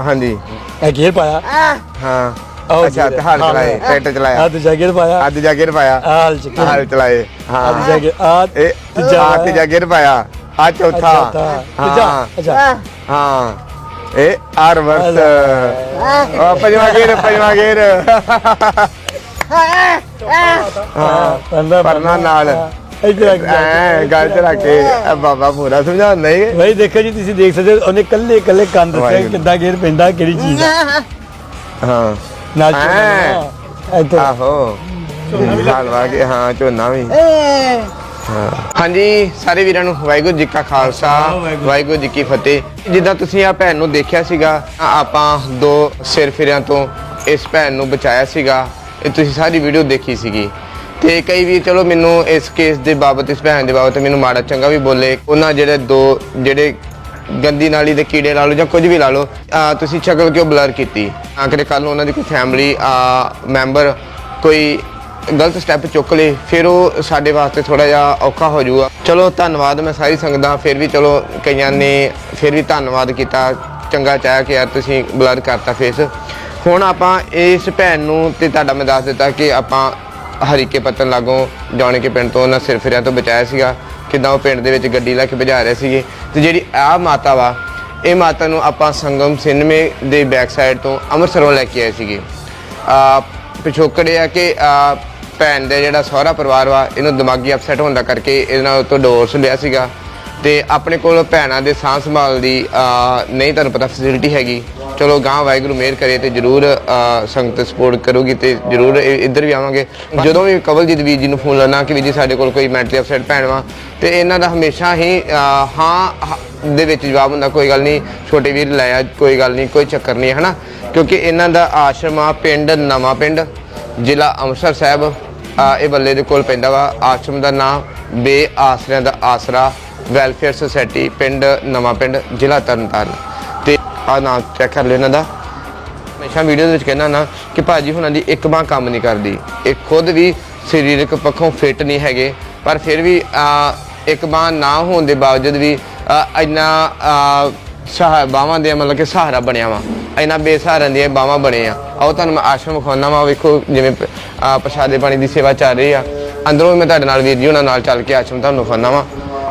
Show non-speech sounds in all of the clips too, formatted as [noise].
ਹਾਂਜੀ। ਇਹ ਗੇਅਰ ਪਾਇਆ? ਹਾਂ। ਆਹ ਅੱਛਾ ਤੇ ਹਲ ਚਲਾਏ ਟਰੈਕਟਰ ਚਲਾਇਆ? ਆ ਦੂਜਾ ਗੇਅਰ ਪਾਇਆ। ਅੱਜ ਜਾ ਗੇਰ ਪਾਇਆ? ਆ ਹਲ ਚੱਕਿਆ ਹਲ ਚਲਾਏ। ਹਾਂ। ਆ ਦੂਜਾ ਗੇਅਰ ਆ ਤੀਜਾ। ਆ ਤੀਜਾ ਗੇਰ ਪਾਇਆ। ਆ ਚੌਥਾ। ਹਾਂ। ਅੱਛਾ। ਹਾਂ। ਇਹ ਆਰ ਵਰਸ ਆ ਪੰਜਵਾਂ ਗੇਰ ਪੰਜਵਾਂ ਗੇਰ ਹਾਂ। ਪਰਨਾ ਨਾਲ। ਇੱਧਰ ਆ ਗਿਆ ਐ ਗੱਲ ਚ ਰੱਖ ਕੇ ਆ ਬਾਬਾ ਪੂਰਾ ਸਮਝਾਉਂਦਾ ਨਹੀਂ? ਭਾਈ ਦੇਖੋ ਜੀ ਤੁਸੀਂ ਦੇਖ ਸਕਦੇ ਹੋ ਉਹਨੇ ਕੱਲੇ ਕੱਲੇ ਕੰਨ ਦੱਸਿਆ। ਕਿੱਦਾਂ ਗੇਅਰ ਪੈਂਦਾ ਕਿਹੜੀ ਚੀਜ਼ ਆ। ਹਾਂ। ਨਾ ਹੈਂ। ਇੱਧਰ। ਆਹੋ। ਹਲਵਾ ਕੇ ਹਾਂ ਝੋਨਾ ਵੀ। ਹਾਂ। ਹਾਂਜੀ ਸਾਰੇ ਵੀਰਾਂ ਨੂੰ ਵਾਹਿਗੁਰੂ ਜੀ ਕਾ ਖਾਲਸਾ ਵਾਹਿਗੁਰੂ। ਜੀ ਕੀ ਫਤਿਹ। ਜਿੱਦਾਂ ਤੁਸੀਂ ਆ ਭੈਣ ਨੂੰ ਦੇਖਿਆ ਸੀਗਾ ਆਪਾਂ ਦੋ ਸਿਰ ਫਿਰਿਆਂ ਤੋਂ ਇਸ ਭੈਣ ਨੂੰ ਬਚਾਇਆ ਸੀਗਾ ਇਹ ਤੁਸੀਂ ਸਾਰੀ ਵੀਡੀਓ ਦੇਖੀ ਸੀਗੀ। ਤੇ ਕਈ ਵੀ ਚਲੋ ਮੈਨੂੰ ਇਸ ਕੇਸ ਦੇ ਬਾਬਤ, ਇਸ ਭੈਣ ਦੇ ਬਾਬਤ ਮੈਨੂੰ ਮਾੜਾ ਚੰਗਾ ਵੀ ਬੋਲੇ। ਉਹਨਾਂ ਜਿਹੜੇ ਦੋ, ਜਿਹੜੇ ਗੰਦੀ ਨਾਲੀ ਦੇ ਕੀੜੇ ਲਾ ਲਓ ਜਾਂ ਕੁਝ ਵੀ ਲਾ ਲਓ ਅਹ ਤੁਸੀਂ ਸ਼ਕਲ ਕਿਉਂ ਬਲਰ ਕੀਤੀ? ਤਾਂ ਕਿ ਕੱਲ ਨੂੰ ਉਹਨਾਂ ਦੀ ਕੋਈ ਫੈਮਿਲੀ ਮੈਂਬਰ ਕੋਈ ਗਲਤ ਸਟੈਪ ਚੁੱਕ ਲਏ ਫਿਰ ਉਹ ਸਾਡੇ ਵਾਸਤੇ ਥੋੜਾ ਜਿਹਾ ਔਖਾ ਹੋ ਜਾਊਗਾ। ਚਲੋ, ਧੰਨਵਾਦ ਮੈਂ ਸਾਰੀ ਸੰਗਤਾਂ, ਫਿਰ ਵੀ ਚਲੋ ਕਈਆਂ ਨੇ ਫਿਰ ਵੀ ਧੰਨਵਾਦ ਕੀਤਾ, ਚੰਗਾ ਚਾਹਿਆ ਕਿ ਯਾਰ ਤੁਸੀਂ ਬਲਰ ਕਰਤਾ ਫੇਸ ਹੁਣ ਆਪਾਂ ਇਸ ਭੈਣ ਨੂੰ ਤੇ ਤੁਹਾਡਾ ਮੈਂ ਦੱਸ ਦਿੱਤਾ ਕਿ ਆਪਾਂ ਹਰੀਕੇ ਪਤਨ ਲਾਗੋਂ ਜਾਣੇ ਕੇ ਪਿੰਡ ਤੋਂ ਉਹਨਾਂ ਸਿਰ ਫਿਰਿਆਂ ਤੋਂ ਬਚਾਇਆ ਸੀਗਾ, ਕਿਦਾਂ ਉਹ ਪਿੰਡ ਦੇ ਵਿੱਚ ਗੱਡੀ ਲੈ ਕੇ ਭਜਾ ਰਹੇ ਸੀਗੇ। ਤੇ ਜਿਹੜੀ ਆ ਮਾਤਾ ਵਾ, ਇਹ ਮਾਤਾ ਨੂੰ ਆਪਾਂ ਸੰਗਮ ਸਿਨਮੇ ਦੇ ਬੈਕ ਸਾਈਡ ਤੋਂ ਅੰਮ੍ਰਿਤਸਰੋਂ ਲੈ ਕੇ ਆਏ ਸੀਗੇ। ਆ, ਪਿਛੋਕੜ ਇਹ ਆ ਕਿ, ਆ, ਭੈਣ ਦੇ ਜਿਹੜਾ ਸਹੁਰਾ ਪਰਿਵਾਰ ਵਾ, ਇਹਨੂੰ ਦਿਮਾਗੀ ਅਪਸੈਟ ਹੋਣ ਦਾ ਕਰਕੇ ਇਹਨਾਂ ਨਾਲ ਤੋਂ ਡਿਵੋਰਸ ਲਿਆ ਸੀਗਾ। ਤੇ ਆਪਣੇ ਕੋਲ ਭੈਣਾਂ ਦੇ ਸਾਂਭ ਸੰਭਾਲ ਦੀ ਨਹੀਂ ਤੁਹਾਨੂੰ ਪਤਾ ਫੈਸਿਲਿਟੀ ਹੈਗੀ। ਚਲੋ ਗਾਂ ਵਾਹਿਗੁਰੂ ਮਿਹਰ ਕਰੇ ਤੇ ਜਰੂਰ ਸੰਗਤ ਸਪੋਰਟ ਕਰੂਗੀ ਤੇ ਜਰੂਰ ਇੱਧਰ ਵੀ ਆਵਾਂਗੇ। ਜਦੋਂ ਵੀ ਕਵਲਜੀਤ ਵੀਰ ਜੀ ਨੂੰ ਫੋਨ ਲਾਣਾ ਕਿ ਵੀ ਜੀ ਸਾਡੇ ਕੋਲ ਕੋਈ ਮੈਂਟਲੀ ਅਪਸੈਟ ਭੈਣ ਵਾ, ਤੇ ਇਹਨਾਂ ਦਾ ਹਮੇਸ਼ਾ ਹੀ ਹਾਂ, ਹ- ਦੇ ਵਿੱਚ ਜਵਾਬ ਹੁੰਦਾ, ਕੋਈ ਗੱਲ ਨਹੀਂ, ਛੋਟੇ ਵੀਰ ਲਾਇਆ ਕੋਈ ਗੱਲ ਨਹੀਂ, ਕੋਈ ਚੱਕਰ ਨਹੀਂ ਹੈ ਹਨਾ? ਕਿਉਂਕਿ ਇਹਨਾਂ ਦਾ ਆਸ਼ਰਮ ਆ, ਪਿੰਡ, ਨਵਾਂ ਪਿੰਡ, ਜ਼ਿਲ੍ਹਾ ਅੰਮ੍ਰਿਤਸਰ ਸਾਹਿਬ। ਇਹ ਬੱਲੇ ਦੇ ਕੋਲ ਪੈਂਦਾ ਵਾ। ਆਸ਼ਰਮ ਦਾ ਨਾਮ ਬੇ ਆਸਰਿਆਂ ਦਾ ਆਸਰਾ ਵੈਲਫੇਅਰ ਸੁਸਾਇਟੀ ਪਿੰਡ ਨਵਾਂ ਪਿੰਡ ਜ਼ਿਲ੍ਹਾ ਤਰਨਤਾਰਨ। ਤੇ ਆ ਨਾਮ ਚੈੱਕ ਕਰ ਲਿਓ ਇਹਨਾਂ ਦਾ। ਹਮੇਸ਼ਾ ਵੀਡੀਓ ਦੇ ਵਿੱਚ ਕਹਿੰਦਾ ਨਾ ਕਿ ਭਾਜੀ ਹੁਣਾਂ ਦੀ ਇੱਕ ਬਾਂਹ ਕੰਮ ਨਹੀਂ ਕਰਦੀ। ਇਹ ਖੁਦ ਵੀ ਸਰੀਰਕ ਪੱਖੋਂ ਫਿੱਟ ਨਹੀਂ ਹੈਗੇ ਪਰ ਫਿਰ ਵੀ ਇੱਕ ਬਾਂਹ ਨਾ ਹੋਣ ਦੇ ਬਾਵਜੂਦ ਵੀ ਇੰਨਾ ਆ, ਸਹਾਰਾ ਬਾਹਾਂ ਦੇ ਮਤਲਬ ਕਿ ਸਹਾਰਾ ਬਣਿਆ ਵਾ। ਇੰਨਾ ਬੇਸਹਾਰਿਆਂ ਦੀਆਂ ਬਾਹਾਂ ਬਣੇ ਆ ਆਓ ਤੁਹਾਨੂੰ ਮੈਂ ਆਸ਼ਰਮ ਵਿਖਾਉਣਾ ਵਾ ਵੇਖੋ ਜਿਵੇਂ ਪ- ਆ, ਪ੍ਰਸ਼ਾਦੇ ਪਾਣੀ ਦੀ ਸੇਵਾ ਚੱਲ ਰਹੀ ਆ। ਅੰਦਰੋਂ ਵੀ ਮੈਂ ਤੁਹਾਡੇ ਨਾਲ ਵੀਰ ਜੀ ਉਹਨਾਂ ਨਾਲ ਚੱਲ ਕੇ ਆਸ਼ਰਮ ਤੁਹਾਨੂੰ ਵਿਖਾਉਣਾ ਵਾ।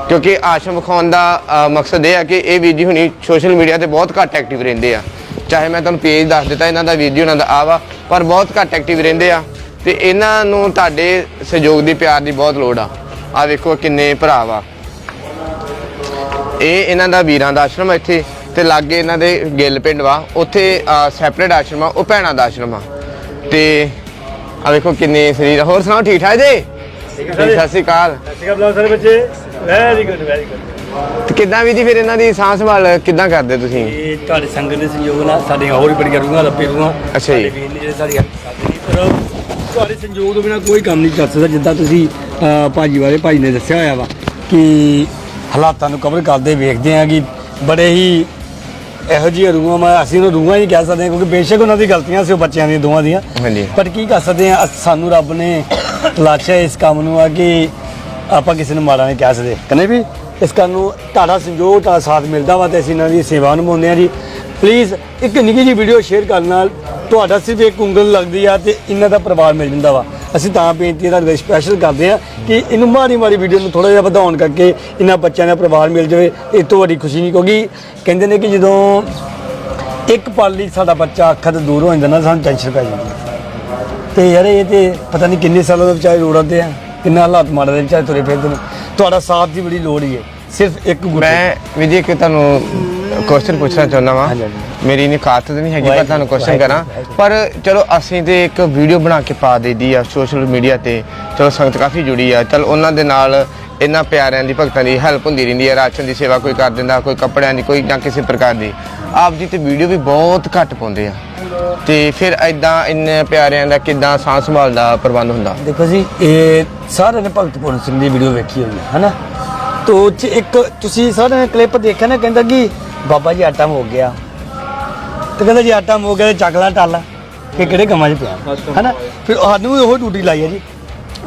ਕਿਉਂਕਿ ਆਸ਼ਰਮ ਵਿਖਾਉਣ ਦਾ ਮਕਸਦ ਇਹ ਆ ਕਿ ਇਹ ਵੀਰ ਜੀ ਹੁਣੀ ਸੋਸ਼ਲ ਮੀਡੀਆ ਤੇ ਬਹੁਤ ਘੱਟ ਐਕਟਿਵ ਰਹਿੰਦੇ ਆ। ਚਾਹੇ ਮੈਂ ਤੁਹਾਨੂੰ ਪੇਜ ਦੱਸ ਦਿੱਤਾ ਇਹਨਾਂ ਦਾ ਵੀਰ ਜੀ ਉਹਨਾਂ ਦਾ ਆ ਵਾ ਪਰ ਬਹੁਤ ਘੱਟ ਐਕਟਿਵ ਰਹਿੰਦੇ ਆ। ਤੇ ਇਹਨਾਂ ਨੂੰ ਤੁਹਾਡੇ ਸਹਿਯੋਗ ਦੀ ਪਿਆਰ ਦੀ ਬਹੁਤ ਲੋੜ ਆ। ਆ ਵੇਖੋ ਕਿੰਨੇ ਭਰਾ ਵਾ। ਇਹ ਇਹਨਾਂ ਦਾ ਵੀਰਾਂ ਦਾ ਆਸ਼ਰਮ ਆ ਇੱਥੇ। ਤੇ ਲਾਗੇ ਇਹਨਾਂ ਦੇ ਗਿੱਲ ਪਿੰਡ ਵਾ ਉੱਥੇ ਸੈਪਰੇਟ ਆਸ਼ਰਮ ਆ ਉਹ ਭੈਣਾਂ ਦਾ ਆਸ਼ਰਮ ਆ। ਤੇ ਆ ਵੇਖੋ ਕਿੰਨੇ ਸਰੀਰ ਆ। ਹੋਰ ਸੁਣਾਓ ਠੀਕ ਠਾਕ ਜੀ ਸਤਿ ਸ਼੍ਰੀ ਅਕਾਲ। ਸਿਕਾ ਬਲਾਉ ਸਾਰੇ ਬੱਚੇ। ਵੈਰੀ ਗੁੱਡ ਵੈਰੀ ਗੁੱਡ ਤੇ ਕਿੱਦਾਂ ਵੀ ਜੀ ਫਿਰ ਇਹਨਾਂ ਦੀ ਸਾਂਭ ਸੰਭਾਲ ਕਿੱਦਾਂ ਕਰਦੇ ਤੁਸੀਂ? ਇਹ ਤੁਹਾਡੇ ਸੰਗਤ ਦੇ ਸੰਯੋਗ ਨਾਲ ਸਾਡੀਆਂ ਹੋਰ ਵੀ ਬੜੀਆਂ ਰੂਹਾਂ ਰੱਬੇ ਰੂਹਾਂ। ਅੱਛਾ ਜੀ। ਸਾਡੇ ਵੀਰ ਨੇ ਜਿਹੜੇ ਸਾਡੀਆਂ ਕਰਦੇ ਨੇ ਪਰ ਤੁਹਾਡੇ ਸੰਯੋਗ ਤੋਂ ਬਿਨਾ ਕੋਈ ਕੰਮ ਨਹੀਂ ਚੱਲ ਸਕਦਾ ਜਿੱਦਾਂ ਤੁਸੀਂ ਅਹ, ਭਾਜੀ ਵਾਲੇ ਭਾਈ ਨੇ ਦੱਸਿਆ ਹੋਇਆ ਵਾ ਕਿ ਹਾਲਾਤਾਂ ਨੂੰ ਕਵਰ ਕਰਦੇ ਵੇਖਦੇ ਆ ਕਿ ਬੜੇ ਹੀ ਇਹੋ ਜਿਹੀਆਂ ਰੂਹਾਂ ਮੈਂ ਅਸੀਂ ਉਹਨੂੰ ਰੂਹਾਂ ਹੀ ਕਹਿ ਸਕਦੇ ਹਾਂ ਕਿਉਂਕਿ ਬੇਸ਼ੱਕ ਉਹਨਾਂ ਦੀ ਗਲਤੀਆਂ ਸੀ ਉਹ ਬੱਚਿਆਂ ਦੀਆਂ ਦੋਵਾਂ ਦੀਆਂ। ਹਾਂਜੀ। ਪਰ ਕੀ ਕਰ ਸਕਦੇ ਆ ਸਾਨੂੰ ਰੱਬ ਨੇ ਲਾਚਿਆ ਇਸ ਕੰਮ ਨੂੰ ਆ ਕਿ ਆਪਾਂ ਕਿਸੇ ਨੂੰ ਮਾੜਾ ਨਹੀਂ ਕਹਿ ਸਕਦੇ। ਕਹਿੰਦੇ ਵੀ ਇਸ ਕੰਮ ਨੂੰ ਤੁਹਾਡਾ ਸੰਯੋਗ ਤੁਹਾਡਾ ਸਾਥ ਮਿਲਦਾ ਵਾ ਤੇ ਅਸੀਂ ਇਹਨਾਂ ਦੀ ਸੇਵਾ ਨਿਭਾਉਂਦੇ ਆ ਜੀ। ਪਲੀਜ਼ ਇੱਕ ਨਿੱਕੀ ਜਿਹੀ ਵੀਡੀਓ ਸ਼ੇਅਰ ਕਰਨ ਨਾਲ ਤੁਹਾਡਾ ਸਿਰਫ ਇੱਕ ਉਂਗਲ ਲੱਗਦੀ ਆ ਤੇ ਇਹਨਾਂ ਦਾ ਪਰਿਵਾਰ ਮਿਲ ਜਾਂਦਾ ਵਾ। ਅਸੀਂ ਤਾਂ ਬੇਨਤੀ ਤੁਹਾਡੇ ਸਪੈਸ਼ਲ ਕਰਦੇ ਆ ਕਿ ਇਹਨੂੰ ਮਾੜੀ ਮਾੜੀ ਵੀਡੀਓ ਨੂੰ ਥੋੜਾ ਜਿਹਾ ਵਧਾਉਣ ਕਰਕੇ ਇਹਨਾਂ ਬੱਚਿਆਂ ਦਾ ਪਰਿਵਾਰ ਮਿਲ ਜਾਵੇ ਇਹ ਤੋਂ ਵੱਡੀ ਖੁਸ਼ੀ ਨਹੀਂ ਕਿਉਂਕਿ ਕਹਿੰਦੇ ਨੇ ਕਿ ਜਦੋਂ ਇੱਕ ਪਲ ਲਈ ਸਾਡਾ ਬੱਚਾ ਅੱਖਾਂ ਤੋਂ ਦੂਰ ਹੋ ਜਾਂਦਾ ਨਾ ਸਾਨੂੰ ਟੈਨਸ਼ਨ ਪੈ ਜਾਂਦੀ ਤੇ ਯਾਰ ਇਹ ਤੇ ਪਤਾ ਨਹੀਂ ਕਿੰਨੇ ਸਾਲਾਂ ਦਾ ਵਿਚਾਰੇ ਰੋੜਾਂ ਤੇ ਆ ਕਿੰਨਾ ਹਾਲਾਤ ਮਾੜੇ ਦੇ ਵਿਚਾਰੇ ਤੁਰੇ ਫਿਰਦੇ ਨੇ। ਤੁਹਾਡਾ ਸਾਥ ਦੀ ਬੜੀ ਲੋੜ ਹੀ ਹੈ ਸਿਰਫ ਇੱਕ ਗੁੱਟ ਮੈਂ ਵਿਜੇ ਕਿ ਤੁਹਾਨੂੰ ਕੁਐਸਚਨ ਪੁੱਛਣਾ ਚਾਹੁੰਦਾ ਵਾਂ। ਮੇਰੀ ਨਹੀਂ ਖਾਤ ਨਹੀਂ ਹੈਗੀ ਪਰ ਤੁਹਾਨੂੰ ਕੁਐਸਚਨ ਕਰਾਂ। ਪਰ ਚਲੋ ਅਸੀਂ ਤੇ ਇੱਕ ਵੀਡੀਓ ਬਣਾ ਕੇ ਪਾ ਦੇਦੀ ਆ ਸੋਸ਼ਲ ਮੀਡੀਆ ਤੇ। ਚਲੋ ਸੰਗਤ ਕਾਫੀ ਜੁੜੀ ਆ। ਚਲ ਉਹਨਾਂ ਦੇ ਨਾਲ ਇਹਨਾਂ ਪਿਆਰਿਆਂ ਦੀ ਭਗਤਾਂ ਦੀ ਹੈਲਪ ਹੁੰਦੀ ਰਹਿੰਦੀ ਹੈ ਰਾਸ਼ਨ ਦੀ ਸੇਵਾ ਕੋਈ ਕਰ ਦਿੰਦਾ ਕੋਈ ਕੱਪੜਿਆਂ ਦੀ ਕੋਈ ਜਾਂ ਕਿਸੇ ਪ੍ਰਕਾਰ ਦੀ। ਆਪ ਜੀ ਤੇ ਵੀਡੀਓ ਵੀ ਬਹੁਤ ਘੱਟ ਪਾਉਂਦੇ ਆ। ਤੇ ਫਿਰ ਐਦਾਂ ਇੰਨੇ ਪਿਆਰਿਆਂ ਦਾ ਕਿਦਾਂ ਸਾਂਭ ਸੰਭਾਲ ਦਾ ਪ੍ਰਬੰਧ ਹੁੰਦਾ? ਦੇਖੋ ਜੀ ਇਹ ਸਾਰਿਆਂ ਨੇ ਭਗਤ ਪੂਰਨ ਸਿੰਘ ਦੀ ਵੀਡੀਓ ਵੇਖੀ ਹੋਈ ਹੈ ਹਨਾ? ਤੋ ਇੱਕ ਤੁਸੀਂ ਸਾਰਿਆਂ ਨੇ ਕਲਿੱਪ ਦੇਖਿਆ ਨਾ ਕਹਿੰਦਾ ਕਿ ਬਾਬਾ ਜੀ ਆਟਾ ਮੁੱਕ ਗਿਆ। ਤੇ ਕਹਿੰਦਾ ਜੀ ਆਟਾ ਮੁੱਕ ਗਿਆ ਤੇ ਚੱਕ ਲਾ ਟਾਲਾ। ਕਿ ਕਿਹੜੇ ਕੰਮਾਂ 'ਚ ਪਿਆ। ਹਨਾ? ਫਿਰ ਸਾਨੂੰ ਵੀ ਉਹ ਡਿਊਟੀ ਲਾਈ ਹੈ ਜੀ।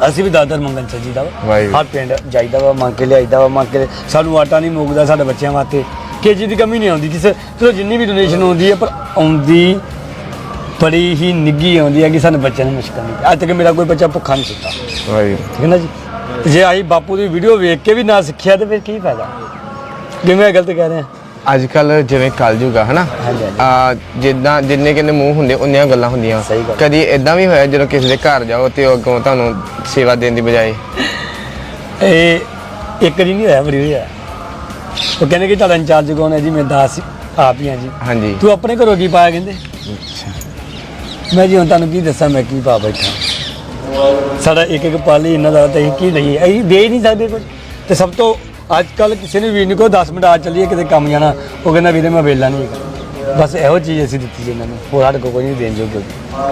ਅਸੀਂ ਵੀ ਦਾਦਰ ਮੰਗਣ ਚੱਜੀ ਦਾ ਵਾ। ਵਾਹਿਗੁਰੂ। ਹਰ ਪਿੰਡ ਜਾਈਦਾ ਵਾ ਮੰਗ ਕੇ ਲਿਆਈਦਾ ਵਾ ਮੰਗ ਕੇ ਸਾਨੂੰ ਆਟਾ ਨਹੀਂ ਮੁੱਕਦਾ ਸਾਡੇ ਬੱਚਿਆਂ ਵਾਸਤੇ। ਕੇਜੀ ਦੀ ਕਮੀ ਨਹੀਂ ਆਉਂਦੀ। ਕਿਸੇ ਚਲੋ ਜਿੰਨੀ ਵੀ ਡੋਨੇਸ਼ਨ ਆਉਂਦੀ ਹੈ ਪਰ ਆਉਂਦੀ ਬੜੀ ਹੀ ਨਿੱਗੀ ਆਉਂਦੀ ਹੈ ਕਿ ਸਾਨੂੰ ਬੱਚਿਆਂ ਨੂੰ ਮੁਸ਼ਕਲ ਨਹੀਂ। ਅੱਜ ਤੱਕ ਮੇਰਾ ਕੋਈ ਬੱਚਾ ਭੁੱਖਾ ਨਹੀਂ ਸੁੱਤਾ। ਵਾਹਿਗੁਰੂ। ਠੀਕ ਹੈ ਨਾ ਜੀ? ਤੇ ਜੇ ਆਈ ਬਾਪੂ ਦੀ ਵੀਡੀਓ ਵੇਖ ਕੇ ਵੀ ਨਾ ਸਿੱਖਿਆ ਤੇ ਫਿਰ ਕੀ ਫਾਇਦਾ? ਜਿਵੇਂ ਗਲਤ ਕਹਿ ਰਿਹਾ ਅੱਜ ਕੱਲ ਜਿਵੇਂ ਕਲਯੁਗ ਆ ਹਨਾ? ਹਾਂਜੀ, ਹਾਂਜੀ। ਆ ਜਿੱਦਾਂ ਜਿੰਨੇ ਕਿੰਨੇ ਮੂੰਹ ਹੁੰਦੇ ਉਨੀਆਂ ਗੱਲਾਂ ਹੁੰਦੀਆਂ। ਸਹੀ ਗੱਲ। ਕਦੀ ਇਦਾਂ ਵੀ ਹੋਇਆ ਜਦੋਂ ਕਿਸੇ ਦੇ ਘਰ ਜਾਓ ਤੇ ਉਹ ਅੱਗੋਂ ਤੁਹਾਨੂੰ ਸੇਵਾ ਦੇਣ ਦੀ ਬਜਾਏ? ਇਹ ਇੱਕ ਜੀ ਨਹੀਂ ਹੋਇਆ ਬੜੀ ਹੋਇਆ। ਉਹ ਕਹਿੰਦੇ ਕਿ ਤੁਹਾਡਾ ਇੰਚਾਰਜ ਕੌਣ ਹੈ ਜੀ? ਮੈਂ ਦਾਸ ਆਪ ਹੀ ਹਾਂ ਜੀ। ਹਾਂਜੀ। ਤੂੰ ਆਪਣੇ ਘਰੋਂ ਕੀ ਪਾਇਆ ਕਹਿੰਦੇ? ਮੈਂ ਜੀ ਹੁਣ ਤੁਹਾਨੂੰ ਕੀ ਦੱਸਾਂ ਮੈਂ ਕੀ ਪਾ ਬੈਠਾ। ਸਾਡਾ ਇੱਕ ਇੱਕ ਪਾਲੀ ਇਹਨਾਂ ਦਾ ਤਾਂ ਅਸੀਂ ਕੀ ਨਹੀਂ ਅਸੀਂ ਦੇ ਹੀ ਨਹੀਂ ਸਕਦੇ ਕੁਝ ਤੇ ਸਭ ਤੋਂ ਅੱਜ ਕੱਲ ਕਿਸੇ ਨੇ ਵੀ ਨਹੀਂ ਕੋ 10 ਮਿੰਟ ਆ ਚੱਲੀਏ ਕਿਤੇ ਕੰਮ ਜਾਣਾ ਉਹ ਕਹਿੰਦਾ ਵੀਰੇ ਮੈਂ ਵੇਲਾ ਨਹੀਂ ਹੈਗਾ ਬਸ ਇਹੋ ਚੀਜ਼ ਅਸੀਂ ਦਿੱਤੀ ਜੀ ਇਹਨਾਂ ਨੂੰ ਹੋਰ ਸਾਡੇ ਕੋਲ ਕੋਈ ਨਹੀਂ ਦੇਣ ਜੋਗੇ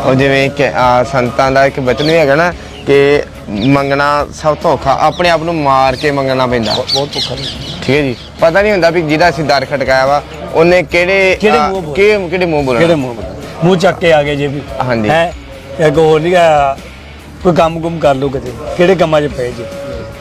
ਉਹ ਜਿਵੇਂ ਕਿ ਆ, ਸੰਤਾਂ ਦਾ ਇੱਕ ਬਚਨ ਵੀ ਹੈਗਾ ਨਾ ਕਿ ਮੰਗਣਾ ਸਭ ਤੋਂ ਔਖਾ ਆਪਣੇ ਆਪ ਨੂੰ ਮਾਰ ਕੇ ਮੰਗਣਾ ਪੈਂਦਾ। ਬਹੁਤ ਭੁੱਖਾ ਠੀਕ ਹੈ ਜੀ। ਪਤਾ ਨਹੀਂ ਹੁੰਦਾ ਵੀ ਜਿਹਦਾ ਅਸੀਂ ਦਰ ਖਟਕਾਇਆ ਵਾ ਉਹਨੇ ਕਿਹੜੇ ਕਿਹੜੇ ਮੂੰਹ ਬੋਲ- ਕਿਹੜੇ ਕਿਹੜੇ ਮੂੰਹ ਬੋਲਣਾ ਮੂੰਹ ਬਣਾ? ਮੂੰਹ ਚੱਕ ਕੇ ਆ ਗਏ ਜੇ ਵੀ। ਹਾਂਜੀ। ਹੈ? ਇਹ ਹੋਰ ਨਹੀਂ ਕੋਈ ਕੰਮ ਗੁੰਮ ਕਰ ਲਓ ਕਿਤੇ। ਕਿਹੜੇ ਕੰਮਾਂ 'ਚ ਪਏ ਜੇ?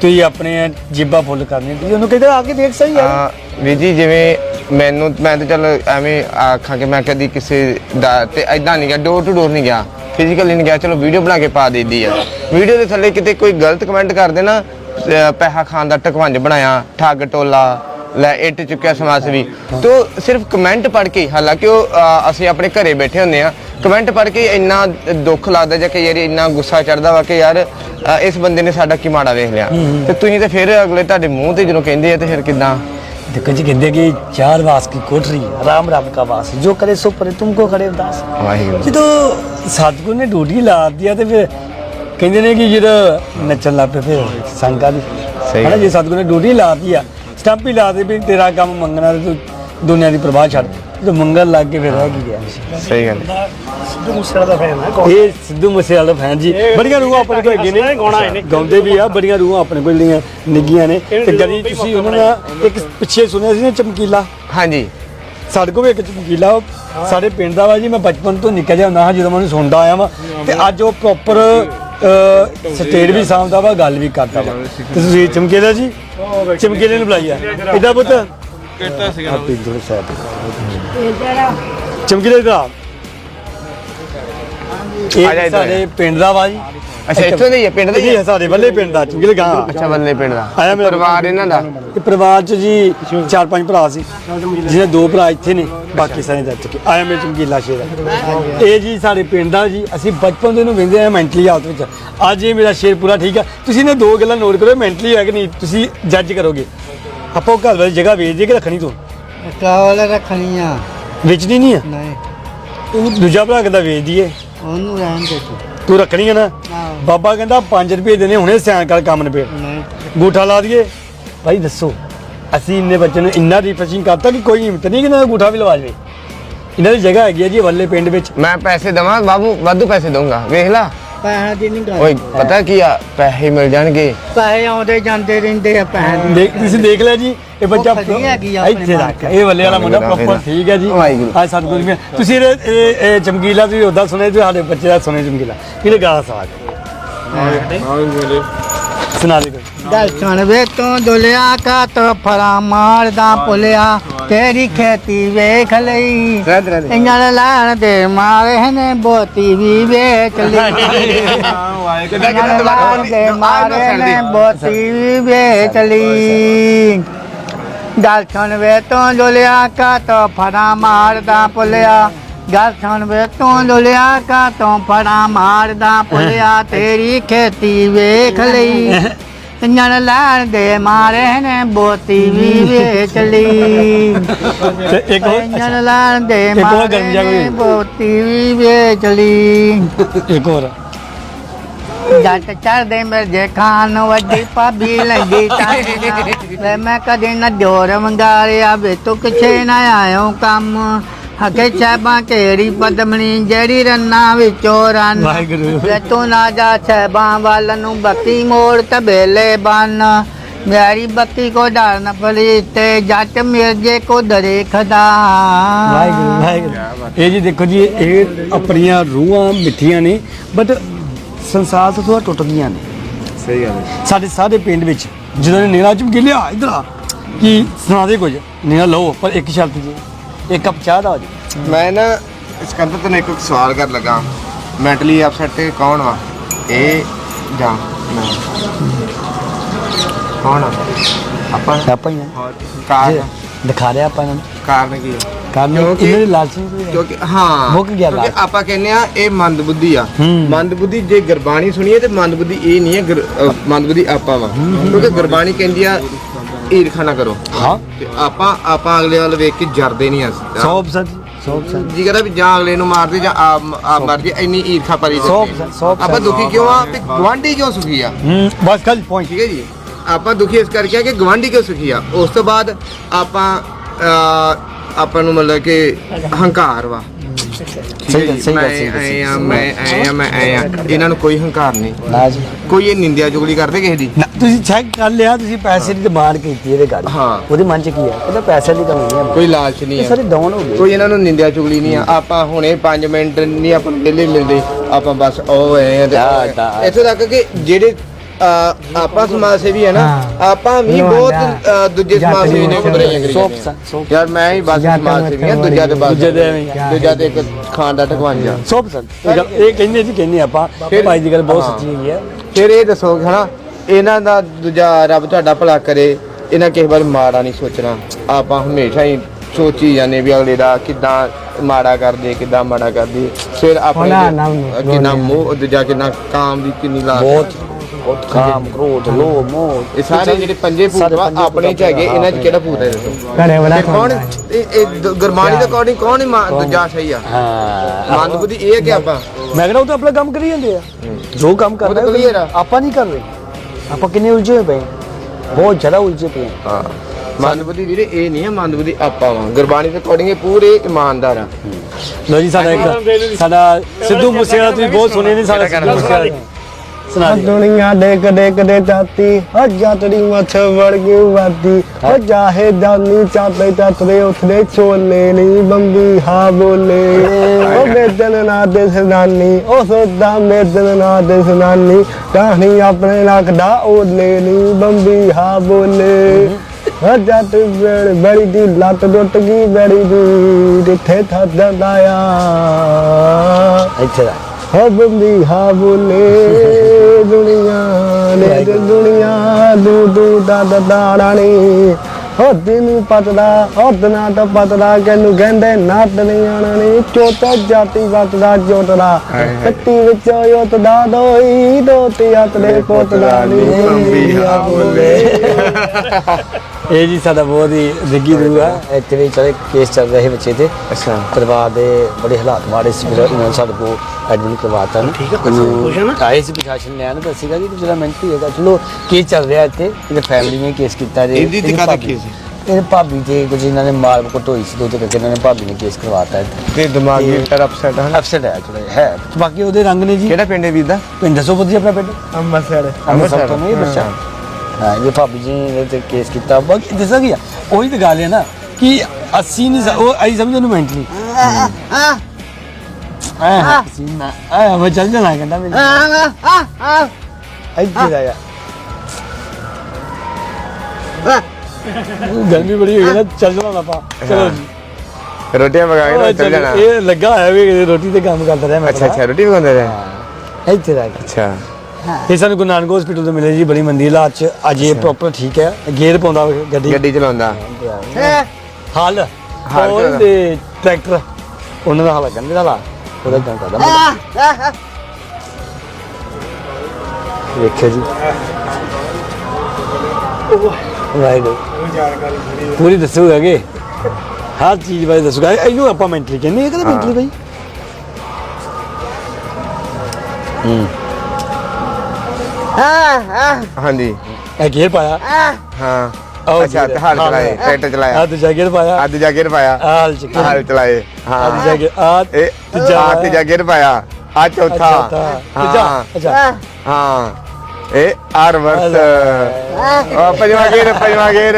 ਤੁਸੀਂ ਆਪਣੇ ਜੀਬਾਂ ਫੁੱਲ ਕਰਨੀ ਤੁਸੀਂ ਉਹਨੂੰ ਕਹਿੰਦੇ ਆ ਕੇ ਦੇਖ ਸਹੀ ਯਾਰ ਆ, ਵੀਰ ਜੀ ਜਿਵੇਂ ਮੈਨੂੰ ਮੈਂ ਤਾਂ ਚੱਲ ਐਵੇਂ ਆਖਾਂ ਕਿ ਮੈਂ ਕਦੀ ਕਿਸੇ ਦਾ ਤੇ ਐਦਾਂ ਨਹੀਂ ਗਿਆ ਡੋਰ ਟੂ ਡੋਰ ਨਹੀਂ ਗਿਆ ਫਿਜ਼ੀਕਲੀ ਨਹੀਂ ਗਿਆ ਚਲੋ ਵੀਡੀਓ ਬਣਾ ਕੇ ਪਾ ਦਿੱਦੀ ਆ। ਵੀਡੀਓ ਦੇ ਥੱਲੇ ਕਿਤੇ ਕੋਈ ਗਲਤ ਕਮੈਂਟ ਕਰ ਦੇਣਾ ਅ, ਪੈਸਾ ਖਾਣ ਦਾ ਟਕਵੰਜ ਬਣਾਇਆ ਠੱਗ ਟੋਲਾ ਲੈ ਇੱਟ ਚੁੱਕਿਆ ਸਮਾਜ ਵੀ ਤੋ ਸਿਰਫ ਕਮੈਂਟ ਪੜ੍ਹ ਕੇ ਹਾਲਾਂਕਿ ਉਹ ਅ, ਅਸੀਂ ਆਪਣੇ ਘਰੇ ਬੈਠੇ ਹੁੰਦੇ ਆ ਕਮੈਂਟ ਪੜ੍ਹ ਕੇ ਇੰਨਾ ਦੁੱਖ ਲੱਗਦਾ ਜਾਂ ਕਿ ਯਾਰ ਇੰਨਾ ਗੁੱਸਾ ਚੜਦਾ ਵਾ ਕਿ ਯਾਰ ਇਸ ਬੰਦੇ ਨੇ ਸਾਡਾ ਕੀ ਮਾੜਾ ਵੇਖ ਲਿਆ। ਤੇ ਤੁਸੀਂ ਤੇ ਫਿਰ ਅਗਲੇ ਤੁਹਾਡੇ ਮੂੰਹ ਤੇ ਜਦੋਂ ਕਹਿੰਦੇ ਆ ਤੇ ਫਿਰ ਕਿਦਾਂ? ਦੇਖੋ ਜੀ ਕਹਿੰਦੇ ਕਿ ਚਾਰ ਵਾਸ ਕੀ ਕੋਠਰੀ ਰਾਮ ਰਾਮ ਕਾ ਵਾਸ ਜੋ ਕਰੇ ਸੋ ਪਰੇ ਤੁਮਕੋ ਕਰੇ ਉਦਾਸ। ਜਦੋਂ ਸਤਿਗੁਰ ਨੇ ਡੋਡੀ ਲਾ ਦਿਆ ਤੇ ਫਿਰ ਕਹਿੰਦੇ ਨੇ ਕਿ ਜਿਹੜਾ ਨੱਚਣ ਲੱਗ ਪਏ ਫਿਰ ਸੰਗਾ ਦੀ ਸਹੀ ਹਨਾ ਜੇ ਸਤਿਗੁਰ ਨੇ ਡੋਡੀ ਲਾ ਦਿਆ ਸਟੰਪ ਹੀ ਲਾ ਦੇ ਵੀ ਤੇਰਾ ਕੰਮ ਮੰਗਣਾ ਤੇ ਦੁਨੀਆ ਦੀ ਪ੍ਰਵਾਹ ਛੱਡ। ਜਦੋਂ ਮੰਗਣ ਲੱਗ ਕੇ ਫਿਰ ਰਹਿ ਕੀ ਗਿਆ ਸਹੀ ਗੱਲ ਹੈ। ਸਿੱਧੂ ਮੂਸੇਵਾਲਾ ਦਾ ਫੈਨ ਹੈ ਇਹ ਸਿੱਧੂ ਮੂਸੇਵਾਲਾ ਦਾ ਫੈਨ ਜੀ। ਬੜੀਆਂ ਰੂਹਾਂ ਆਪਣੇ ਕੋਲ ਹੈਗੇ ਨੇ। ਗਾਉਣਾ ਇਹਨੇ। ਗਾਉਂਦੇ ਵੀ ਆ ਬੜੀਆਂ ਰੂਹਾਂ ਆਪਣੇ ਕੋਲ ਜਿਹੜੀਆਂ ਨਿੱਗੀਆਂ ਨੇ। ਤੇ ਕਦੀ ਤੁਸੀਂ ਉਹਨਾਂ ਦਾ ਇੱਕ ਪਿੱਛੇ ਸੁਣਿਆ ਸੀ ਨਾ ਚਮਕੀਲਾ? ਹਾਂਜੀ। ਸਾਡੇ ਕੋਲ ਵੀ ਇੱਕ ਚਮਕੀਲਾ। ਉਹ ਸਾਡੇ ਪਿੰਡ ਦਾ ਵਾ ਜੀ ਮੈਂ ਬਚਪਨ ਤੋਂ ਨਿੱਕਾ ਜਿਹਾ ਹੁੰਦਾ ਹਾਂ ਜਦੋਂ ਮੈਂ ਉਹਨੂੰ ਸੁਣਦਾ ਆਇਆ ਵਾਂ। ਤੇ ਅੱਜ ਉਹ ਪ੍ਰੋਪਰ ਸਟੇਜ ਵੀ ਸਾਂਭਦਾ ਵਾ ਗੱਲ ਵੀ ਕਰਦਾ ਵਾ। ਤੇ ਤੁਸੀਂ ਚਮਕੀਲਾ ਜੀ? ਚਮਕੀਲੇ ਨੂੰ ਬੁਲਾਈਆ ਇਹਦਾ ਪੁੱਤ? ਕਿੱਟਾ ਸੀਗਾ ਆਪੀ ਦੁਰ ਸਾਹਿਬ। ਚਮਕੀਲੇ ਦਾ? ਇਹ ਆ ਜਾ ਇੱਧਰ। ਸਾਡੇ ਪਿੰਡ ਦਾ ਵਾ ਜੀ। ਅੱਛਾ ਇੱਥੋਂ ਦੇ ਹੀ ਆ, ਪਿੰਡ ਦੇ ਹੀ ਆ? ਇਹ ਸਾਡੇ ਬੱਲੇ ਪਿੰਡ ਦਾ ਚਮਕੀਲੇ ਗਾਂ ਅੱਛਾ ਬੱਲੇ ਪਿੰਡ ਦਾ। ਆਇਆ ਮੇਰਾ ਪਰਿਵਾਰ ਇਹਨਾਂ ਦਾ? ਇਹ ਪਰਿਵਾਰ ਚ ਜੀ ਚਾਰ ਪੰਜ ਭਰਾ ਸੀ। ਜਿਹਦੇ ਦੋ ਭਰਾ ਇੱਥੇ ਨੇ ਬਾਕੀ ਸਾਰੇ ਜਾ ਚੁੱਕੇ ਆਇਆ ਮੇਰੇ ਚਮਕੀਲਾ ਸ਼ੇਰ। ਇਹ ਜੀ ਸਾਡੇ ਪਿੰਡ ਦਾ ਜੀ ਅਸੀਂ ਬਚਪਨ ਤੋਂ ਇਹਨੂੰ ਵੇਂਦੇ ਆ ਮੈਂਟਲੀ ਹਾਲਤ ਵਿੱਚ। ਅੱਜ ਇਹ ਮੇਰਾ ਸ਼ੇਰ ਪੂਰਾ ਠੀਕ ਆ। ਤੁਸੀਂ ਨੇ ਦੋ ਗੱਲਾਂ ਨੋਟ ਕਰੋ ਮੈਂਟਲੀ ਹੈ ਕਿ ਨਹੀਂ ਤੁਸੀਂ ਜੱਜ ਕਰੋਗੇ। ਆਪਾਂ ਘਰ ਵਾਲੀ ਜਗ੍ਹਾ ਵੇਚ ਦੇ ਕੇ ਰੱਖਣੀ ਤੂੰ? ਕਾਵਲ ਰੱਖਣੀਆਂ ਵੇਚਣੀ ਨਹੀਂ ਆ? ਨਹੀਂ। ਉਹ ਦੂਜਾ ਭਰਾ ਕਹਿੰਦਾ ਵੇਚ ਦਈਏ? ਉਹਨੂੰ ਰਹਿਣ ਦੇ ਤੂੰ। ਤੂੰ ਰੱਖਣੀ ਹੈ ਨਾ? ਆਹੋ। ਬਾਬਾ ਕਹਿੰਦਾ 5 ਰੁਪਏ ਦੇਣੇ ਹੁਣੇ ਸਿਆਣ ਕਰ ਕੰਮ ਨਿਬੇੜ। ਨਹੀਂ। ਗੂਠਾ ਲਾ ਦਈਏ। ਭਾਈ ਦੱਸੋ ਅਸੀਂ ਇੰਨੇ ਬੱਚੇ ਨੂੰ ਇੰਨਾ ਰਿਫਰੈਸ਼ਿੰਗ ਕਰਤਾ ਕਿ ਕੋਈ ਹਿੰਮਤ ਨਹੀਂ ਕਿ ਇਹਨਾਂ ਦਾ ਗੂਠਾ ਵੀ ਲਵਾ ਜਵੇ ਇਹਨਾਂ ਦੀ ਜਗ੍ਹਾ ਹੈਗੀ ਹੈ ਜੀ ਵੱਲੇ ਪਿੰਡ ਵਿੱਚ। ਮੈਂ ਪੈਸੇ ਦਵਾਂ ਬਾਬੂ ਵਾਧੂ ਪੈਸੇ ਦਊਂਗਾ। ਵੇਖ ਲਾ। ਪੈਸਿਆਂ ਦੀ ਨਹੀਂ ਓਏ ਗੱਲ ਪਤਾ ਕੀ ਆ? ਪੈਸੇ ਮਿਲ ਜਾਣਗੇ। ਪੈਸੇ ਆਉਂਦੇ ਜਾਂਦੇ ਰਹਿੰਦੇ ਆ ਪੈਸਿਆਂ ਦੀ ਦੇਖ ਤੁਸੀਂ ਦੇਖ ਲਿਆ ਜੀ ਇਹ ਬੱਚਾ ਹੈਗੀ ਆ ਆਪਣੇ ਇੱਥੇ ਰੱਖ। ਇਹ ਵੱਲੇ ਵਾਲਾ ਮੁੰਡਾ ਪ੍ਰੋਪਰ ਠੀਕ ਹੈ ਜੀ। ਵਾਹਿਗੁਰੂ। ਆ ਸਤਿਗੁਰੂ ਜੀ ਤੁਸੀਂ ਇਹ- ਇਹ ਇਹ ਚਮਕੀਲਾ ਤੁਸੀਂ ਉਦਾਂ ਸੁਣੇ ਤੇ ਸਾਡੇ ਬੱਚੇ ਦਾ ਸੁਣੇ ਚਮਕੀਲਾ। ਇਹਨੇ ਗਾ ਸਾਗ ਸੁਣਾ ਦੇ ਕੋਈ ਗੱਲ ਸੁਣ ਵੇ ਤੂੰ ਦੁਲਿਆ ਕਾ ਤੋ ਫਰਾ ਮਾਰਦਾ ਪੁਲਿਆ। ਤੇਰੀ ਖੇਤੀ ਵੇਖ ਲਈ। ਰਹਿ ਰਹਿ ਦੇ। ਇੰਨਾਂ ਲੈਣ ਦੇ ਮਾਰੇ ਨੇ ਬੋਤੀ ਵੀ ਵੇਚ ਲਈ। ਕਿੱਦਾਂ ਇੰਨਾਂ ਲੈਣ ਦੇ ਮਾਰੇ ਨੇ ਬੋਤੀ ਵੀ ਵੇਚ ਲਈ। ਗੱਲ ਸੁਣ ਵੇ ਤੂੰ ਦੁਲਿਆ ਕਾ ਤੋ ਫਰਾ ਮਾਰਦਾ ਪੁਲਿਆ। ਗੱਲ ਸੁਣ ਵੇ ਤੂੰ ਦੁਲਿਆ ਕਾ ਤੋ ਫਰਾ ਮਾਰਦਾ ਪੁਲਿਆ। ਤੇਰੀ ਖੇਤੀ ਵੇਖ ਲਈ। ਇੰਨਾਂ ਲੈਣ ਦੇ ਮਾਰੇ ਨੇ ਬੋਤੀ ਵੀ ਵੇਚ ਲਈ। ਤੇ ਇੱਕ ਹੋਰ ਇੰਨਾਂ ਲੈਣ ਦੇ ਇੱਕ ਹੋਰ ਮਾਰੇ ਗਰਮ ਜਿਹਾ ਨੇ ਕੋਈ। ਬੋਤੀ ਵੀ ਵੇਚ ਲਈ। ਇੱਕ ਹੋਰ। ਜੱਟ ਚੜਦੇ ਮਿਰਜੇ ਖਾਨ ਵੱਡੀ ਭਾਬੀ ਲੰਗੀ ਤਾਂ। [laughs] ਵੇ ਮੈਂ ਕਦੇ ਨਾ ਡੋਰ ਮੰਗਾਰਿਆ ਵੇ ਤੂੰ ਕਿਛੇ ਨਾ ਆਇਓ ਕੰਮ। ਹਕੇ ਚਾਬਾਂ ਕਿਹੜੀ ਪਦਮਣੀ ਜਿਹੜੀ ਰੰਨਾ ਵਿੱਚੋਂ ਰਨ। ਵਾਹਿਗੁਰੂ। ਤੂੰ ਨਾ ਜਾ ਚਾਬਾਂ ਵੱਲ ਨੂੰ ਬੱਕੀ ਮੋੜ ਤਬੇਲੇ ਬਨ। ਮੇਰੀ ਬੱਕੀ ਕੋ ਡਰ ਨ ਪਲੀ ਤੇ ਜੱਟ ਮਿਰਜੇ ਕੋ ਦਰੇ ਖਦਾ। ਵਾਹਿਗੁਰੂ ਵਾਹਿਗੁਰੂ। ਇਹ ਜੀ ਦੇਖੋ ਜੀ ਇਹ ਆਪਣੀਆਂ ਰੂਹਾਂ ਮਿੱਠੀਆਂ ਨੇ ਬਟ ਸੰਸਾਰ ਤੋਂ ਥੋੜਾ ਟੁੱਟਦੀਆਂ ਨੇ। ਸਹੀ ਗੱਲ ਹੈ। ਸਾਡੇ ਸਾਰੇ ਪਿੰਡ ਵਿੱਚ ਜਦੋਂ ਨੇ ਨੇੜਾ ਚਮਕੀ ਲਿਆ ਇਧਰ ਆ ਕਿ ਸੁਣਾ ਦੇ ਕੁਝ। ਨਹੀਂ ਨਾ ਲਓ ਪਰ ਇੱਕ ਸ਼ਰਤ ਜੀ ਇੱਕ ਕੱਪ ਚਾਹ ਦਾ ਹੋ ਜੀ। ਮੈਂ ਨਾ ਸਿਕੰਦਰ ਤੈਨੂੰ ਇੱਕ ਸਵਾਲ ਕਰਨ ਲੱਗਾ। ਮੈਂਟਲੀ ਅਪਸੈਟ ਤੇ ਕੌਣ ਵਾ? ਇਹ ਜਾਂ ਮੈਂ? ਕੌਣ ਆ? ਆਪਾਂ? ਆਪਾਂ ਹੀ ਆ। ਹੋਰ ਕਾਰਨ ਦਿਖਾ ਰਿਹਾ ਆਪਾਂ ਇਹਨਾਂ ਨੂੰ। ਕਾਰਨ ਕੀ ਹੈ ਕਾਰਨ ਕਿਉਂਕਿ- ਇਹਨਾਂ ਦੀ ਲਾਲਚੀ ਹੈ। ਕਿਉਂਕਿ ਹਾਂ। ਮੁੱਕ ਗਿਆ ਕਿਉਂਕਿ। ਆਪਾਂ ਕਹਿੰਦੇ ਆ ਇਹ ਮੰਦਬੁੱਧੀ ਆ। ਹੂੰ। ਮੰਦਬੁੱਧੀ ਜੇ ਗੁਰਬਾਣੀ ਸੁਣੀਏ ਤੇ ਮੰਦਬੁੱਧੀ ਇਹ ਨਹੀਂ ਹੈ ਗੁਰ- ਅ, ਮੰਦਬੁੱਧੀ ਆਪਾਂ ਵਾ। ਕਿਉਂਕਿ ਗੁਰਬਾਣੀ ਕਹਿੰਦੀ ਆ ਈਰਖਾ ਨਾ ਕਰੋ। ਹਾਂ। ਤੇ ਆਪਾਂ ਆਪਾਂ ਅਗਲੇ ਵੱਲ ਵੇਖ ਕੇ ਜਰਦੇ ਨਹੀਂ ਅਸੀਂ। 100% 100% ਜੀ ਕਹਿੰਦਾ ਵੀ ਜਾਂ ਅਗਲੇ ਨੂੰ ਮਾਰਦੇ ਜਾਂ ਆਪ ਆਪ ਮਰ ਜੇ ਇੰਨੀ ਈਰਖਾ ਸੌ percent। ਆਪਾਂ ਦੁਖੀ ਕਿਉਂ ਆ ਵੀ ਗਵਾਂਢੀ ਕਿਉਂ ਸੁਖੀ ਆ? ਹੂੰ ਬਸ ਕੱਲ ਪੁਆਇੰਟ ਠੀਕ ਹੈ ਜੀ। ਆਪਾਂ ਦੁਖੀ ਇਸ ਕਰਕੇ ਆ ਕਿ ਗਵਾਂਢੀ ਕਿਉਂ ਸੁਖੀ ਆ? ਉਸ ਤੋਂ ਬਾਅਦ ਆਪਾਂ ਆਪਾਂ ਨੂੰ ਮਤਲਬ ਕਿ ਹੰਕਾਰ ਵਾ। ਸਹੀ ਗੱਲ ਸਹੀ ਗੱਲ ਸਹੀ ਮੈਂ ਗੱਲ, ਐ ਆ ਮੈਂ ਐ ਆ ਮੈਂ ਐ ਆ ਇਹਨਾਂ ਨੂੰ ਕੋਈ ਹੰਕਾਰ ਨਹੀਂ। ਨਾ ਜੀ। ਕੋਈ ਇਹ ਨਿੰਦਿਆ ਚੁਗਲੀ ਕਰਦੇ ਕਿਸੇ ਦੀ? ਨਾ, ਤੁਸੀਂ ਚੈੱਕ ਕਰ ਲਿਆ ਤੁਸੀਂ ਪੈਸੇ ਦੀ ਡਿਮਾਂਡ ਕੀਤੀ ਇਹਦੇ ਗੱਲ ਹਾਂ। ਉਹਦੇ ਮਨ ਚ ਕੀ ਹੈ? ਉਹਦਾ ਪੈਸੇ ਦੀ ਕਮੀ ਨਹੀਂ ਹੈ। ਕੋਈ ਲਾਲਚ ਨਹੀਂ ਇਹ ਹੈ। ਸਾਰੇ ਡਾਊਨ ਹੋ ਗਏ ਕੋਈ ਇਹਨਾਂ ਨੂੰ ਨਿੰਦਿਆ ਚੁਗਲੀ ਨਹੀਂ ਆ ਆਪਾਂ ਹੁਣੇ 5 ਮਿੰਟ ਨਹੀਂ ਆਪਾਂ ਨੂੰ ਵਿਹਲੇ ਮਿਲਦੇ। ਆਪਾਂ ਬਸ ਉਹ ਐ ਆ ਤੇ ਦਾ, ਉਹ ਐ। ਦਾ। ਇੱਥੋਂ ਤੱਕ ਕਿ ਜਿਹੜੇ ਆਪਾਂ ਸਮਾਜ ਸੇਵੀ ਹੈ ਨਾ। ਆਪਾਂ ਵੀ ਬਹੁਤ ਦੂਜੇ ਸਮਾਜ ਸੇਵੀ ਨੇ ਬੁਰਾਈਆਂ ਕਰੀ ਜਾਂਦੇ ਆ। 100% ਯਾਰ ਮੈਂ ਹੀ ਬਸ ਸਮਾਜ ਸੇਵੀ ਹਾਂ ਦੂਜਾ ਤੇ ਬਸ। ਦੂਜੇ ਤੇ ਇੱਕ ਖਾਨ ਦਾ ਟਕਵਾਂਜਾ 100% ਇਹ ਗੱਲ ਇਹ ਕਹਿੰਦੇ ਜੀ ਕਹਿੰਦੇ ਆਪਾਂ ਭਾਈ ਦੀ ਗੱਲ ਬਹੁਤ। ਸੱਚੀ ਹੈਗੀ ਹੈ ਫਿਰ ਇਹ ਦੱਸੋ ਕਿ ਹਨਾ ਇਹਨਾਂ ਦਾ ਦੂਜਾ ਰੱਬ ਤੁਹਾਡਾ ਭਲਾ ਕਰੇ ਇਹਨਾਂ ਕਿਸੇ ਵਾਰ ਮਾੜਾ ਨਹੀਂ ਸੋਚਣਾ। ਆਪਾਂ ਹਮੇਸ਼ਾ ਹੀ ਸੋਚੀ ਜਾਂਦੇ ਵੀ ਅਗਲੇ ਦਾ ਕਿੱਦਾਂ ਮਾੜਾ ਕਰਦੇ ਕਿੱਦਾਂ ਮਾੜਾ ਕਰਦੇ। ਫਿਰ ਆਪਣੇ ਕਿੰਨਾ ਮੋਹ ਦੂਜਾ ਕਿੰਨਾ ਕਾਮ ਦੀ ਕਿੰਨੀ ਲਾਤ ਬਹੁਤ ਬਹੁਤ ਕਾਮ ਕ੍ਰੋਧ ਲੋਭ ਮੋਹ ਇਹ ਸਾਰੇ ਜਿਹੜੇ ਪੰਜੇ ਭੂਤ ਵਾ ਆਪਣੇ ਚ ਹੈਗੇ ਇਹਨਾਂ ਚ ਕਿਹੜਾ ਭੂਤ ਹੈ ਦੱਸੋ? ਘਰੇ ਬੜਾ ਤੇ ਕੌਣ ਇਹ ਇਹ ਦ- ਗੁਰਬਾਣੀ ਦੇ ਅਕੋਰਡਿੰਗ ਕੌਣ ਹੀ ਮਾ- ਦੂਜਾ ਸਹੀ ਆ? ਹਾਂ। ਮੰਦਬੁੱਧੀ ਇਹ ਹੈ ਕਿ ਆਪਾਂ? ਮੈਂ ਕਹਿੰਦਾ ਉਹ ਤਾਂ ਆਪਣਾ ਕੰਮ ਕਰੀ ਜਾਂਦੇ ਆ। ਜੋ ਕੰਮ ਕਰ ਰਹੇ। ਆਪਾਂ ਨਹੀਂ ਕਰ ਰਹੇ। ਆਪਾਂ ਕਿੰਨੇ ਉਲਝੇ ਹੋਏ ਪਏ। ਬਹੁਤ ਜ਼ਿਆਦਾ ਉਲਝੇ ਪਏ ਹਾਂ। ਹਾਂ ਮੰਦਬੁੱਧੀ ਵੀਰੇ ਇਹ ਨਹੀਂ ਹੈ ਮੰਦਬੁੱਧੀ ਆਪਾਂ ਵਾਂ। ਗੁਰਬਾਣੀ ਦੇ ਅਕੋਰਡਿੰਗ ਇਹ ਪੂਰੇ ਇਮਾਨਦਾਰ ਆ। ਲੋ ਜੀ ਸਾਡਾ ਇੱਕ ਸਾਡਾ ਸਿੱਧੂ ਮੂਸੇਵਾਲਾ ਤੁਸੀਂ ਬਹੁਤ ਸੁਣੇ ਨੇ ਸਾਡਾ ਸਿੱਧੂ ਮੂਸੇਵਾਲਾ। ਸੁਣਾ ਦਿਓ। ਦੁਨੀਆ ਦੇ ਕਦੇ ਕਦੇ ਜਾਤੀ ਹੋ ਜਾਤੜੀ ਮੱਛ ਵੜ ਕੇ ਵਾਦੀ ਹੋ ਜਾਹੇ ਜਾਨੀ ਚਾਤੇ ਚਾਤਰੇ ਉਥਦੇ ਛੋਲੇ ਨਹੀਂ ਬੰਬੀ ਹਾਂ ਬੋਲੇ। ਉਹ ਮੇਦਨ ਨਾ ਦੇ ਸਨਾਨੀ ਉਹ ਸੋਦਾ ਮੇਦਨ ਨਾ ਦੇ ਸਨਾਨੀ ਕਹਾਣੀ ਆਪਣੇ ਰੱਖਦਾ ਓਲੇ ਨਹੀਂ ਬੰਬੀ ਹਾਂ ਬੋਲੇ। ਹੋ। ਜੱਟ ਬੜ ਬੜੀ ਦੀ ਲੱਤ ਟੁੱਟ ਗਈ ਬੜੀ ਦੀ ਜਿੱਥੇ ਥੱਦ ਲਾਇਆ ਇੱਥੇ ਦਾ। ਹੋ ਬੰਦੀ ਹਾ ਬੋਲੇ [laughs] ਦੁਨੀਆ ਨੇ ਤੇ ਦੁਨੀਆ ਦੂ ਦੂ ਦਾ ਦਾ ਦਾ ਰਾਣੀ। ਹੋ ਦਿਨ ਪਤਦਾ ਹੋ ਦਿਨਾਂ ਤੋਂ ਪਤਦਾ ਕਿਨੂੰ ਕਹਿੰਦੇ ਨੱਟ ਨਹੀਂ ਆਣਾ ਚੋਟਾ ਜਾਤੀ ਵਤਦਾ ਜੋਟਦਾ ਕੱਤੀ ਵਿੱਚ ਯੋਤਦਾ ਦੋਈ ਦੋਤੀ ਹੱਥ ਦੇ ਪੋਤਦਾ ਨਹੀਂ ਬੰਦੀ ਹਾ ਬੋਲੇ ਇਹ ਜੀ ਸਾਡਾ ਬਹੁਤ ਹੀ ਦਿੱਗੀ ਰੂ ਆ। ਐਕਚੁਅਲੀ ਚਲੇ ਕੇਸ ਚੱਲ ਰਹੇ ਬੱਚੇ ਤੇ ਅੱਛਾ। ਪਰਿਵਾਰ ਦੇ ਬੜੇ ਹਾਲਾਤ ਮਾੜੇ ਸੀ ਫਿਰ ਇਹਨਾਂ ਨੇ ਸਾਡੇ ਕੋਲ ਐਡਮਿਟ ਕਰਵਾਤਾ ਨਾ। ਠੀਕ ਹੈ, ਹੈ? ਆਏ ਸੀ ਪ੍ਰਸ਼ਾਸਨ ਨਾ ਦੱਸੀਗਾ ਕਿ ਜਿਹੜਾ ਮੈਂਟਲੀ ਹੈਗਾ। ਚਲੋ ਕੇਸ ਚੱਲ ਰਿਹਾ ਇੱਥੇ ਇਹਦੇ ਫੈਮਿਲੀ ਨੇ ਕੇਸ ਕੀਤਾ ਜੀ। ਇਹਦੀ ਤੇ ਇਹਦੀ ਕਾਹਦਾ ਭਾਬੀ- case ਇਹਦੇ ਭਾਬੀ ਤੇ ਕੁਝ ਇਹਨਾਂ ਨੇ ਮਾਰ ਕੁੱਟ ਹੋਈ ਸੀ ਦੋ ਤੇ ਕਰਕੇ ਇਹਨਾਂ ਨੇ ਭਾਬੀ ਨੇ ਕੇਸ ਕਰਵਾਤਾ ਇੱਥੇ। ਤੇ ਦਿਮਾਗੀ ਤਰ ਅਪਸੈਟ ਹਨ? ਅਫਸਰ ਹੈ ਚਲੋ ਹੈ। ਬਾਕੀ ਉਹਦੇ ਰੰਗ ਨੇ ਜੀ। ਕਿਹੜਾ ਪਿੰਡ ਹੈ ਵੀਰ ਦਾ? ਪਿੰਡ ਦੱਸੋ ਪੁੱਤ ਜੀ ਆਪਣਾ ਪਿੰਡ। ਅੰਮ੍ਰਿਤਸਰ। ਅੰਮ੍ਰਿਤਸਰ ਤੋਂ ਨਹੀਂ ਬੱਚਾ? ਹਾਂ ਇਹ ਭਾਬੀ ਜੀ ਨੇ ਤੇ ਕੇਸ ਕੀਤਾ। ਬਾਕੀ ਦੱਸਾਂ ਕੀ ਆ ਉਹੀ ਤਾਂ ਗੱਲ ਹੈ ਨਾ ਕਿ ਅਸੀਂ ਨਹੀਂ ਉਹ ਆਈ ਸਮਝੋ ਨੂੰ ਮੈਂਟਲੀ ਆ ਅਸੀਂ ਨਾ ਆ ਮੈਂ ਚੱਲ ਜਾਣਾ ਕਹਿੰਦਾ ਮੈਨੂੰ। ਇੱਥੇ ਦਾ ਯਾਰ ਗਰਮੀ ਬੜੀ ਹੋਈ ਹੈ ਨਾ ਚੱਲ ਜਾਣਾ ਆਪਾਂ। ਚਲੋ ਜੀ। ਰੋਟੀਆਂ ਪਕਾ ਕੇ ਚੱਲ ਜਾਣਾ। ਇਹ ਲੱਗਾ ਹੋਇਆ ਵੀ ਰੋਟੀ ਤੇ ਕੰਮ ਕਰਦਾ ਰਿਹਾ ਮੈਂ ਅੱਛਾ ਅੱਛਾ ਰੋਟੀ ਪਕਾਉਂਦੇ ਰਹੇ? ਹਾਂ, ਇੱਥੇ ਦਾ ਅੱਛਾ। ਇਹ ਸਾਨੂੰ ਗੁਰੂ ਨਾਨਕ ਹਸਪੀਟਲ ਤੋਂ ਮਿਲੇ ਜੀ ਬੜੀ ਮੰਦੀ ਹਾਲਾਤ ਚ। ਅੱਜ ਇਹ ਪ੍ਰੋਪਰ ਠੀਕ ਹੈ। ਗੇਅਰ ਪਾਉਂਦਾ ਗੱਡੀ। ਗੱਡੀ ਚਲਾਉਂਦਾ। ਹਲ। ਹਲ ਕਿਹੜਾ? ਤੇ ਟਰੈਕਟਰ। ਉਹਨਾਂ ਦਾ ਹਾਲ ਗੰਦੇ ਦਾ ਹਾਲ ਉਹਦਾ ਕੰਮ ਕਰਦਾ ਵੇਖਿਓ ਜੀ। ਵਾਹਿਗੁਰੂ ਪੂਰੀ ਦੱਸੂਗਾ ਕਿ ਹਰ ਚੀਜ਼ ਬਾਰੇ ਦੱਸੂਗਾ ਇਹ- ਇਹਨੂੰ ਆਪਾਂ ਮੈਂਟਲੀ ਕਹਿੰਦੇ ਇਹ ਕਹਿੰਦਾ ਮੈਂਟਲੀ ਬਾਈ? ਹਾਂਜੀ। ਇਹ ਗੇਅਰ ਪਾਇਆ। ਹਾਂ। ਆਹ ਅੱਛਾ ਤੇ ਹਲ। ਚਲਾਏ ਟਰੈਕਟਰ ਆ ਚਲਾਇਆ। ਦੂਜਾ ਗੇਅਰ ਪਾਇਆ। ਅੱਜ ਜਾ ਗੇਰ ਪਾਇਆ। ਆ ਹਲ ਚ ਹਲ ਚਲਾਏ। ਆ ਹਾਂ ਦੂਜਾ ਗੇਅਰ ਆ ਇਹ ਤੀਜਾ ਆ ਤੀਜਾ ਗੇਰ ਪਾਇਆ। ਆ ਚੌਥਾ। ਹਾਂ। ਅੱਛਾ। ਹਾਂ। ਇਹ ਆਰ ਵਰਸ ਆ ਪੰਜਵਾਂ ਗੇਰ ਪੰਜਵਾਂ ਗੇਰ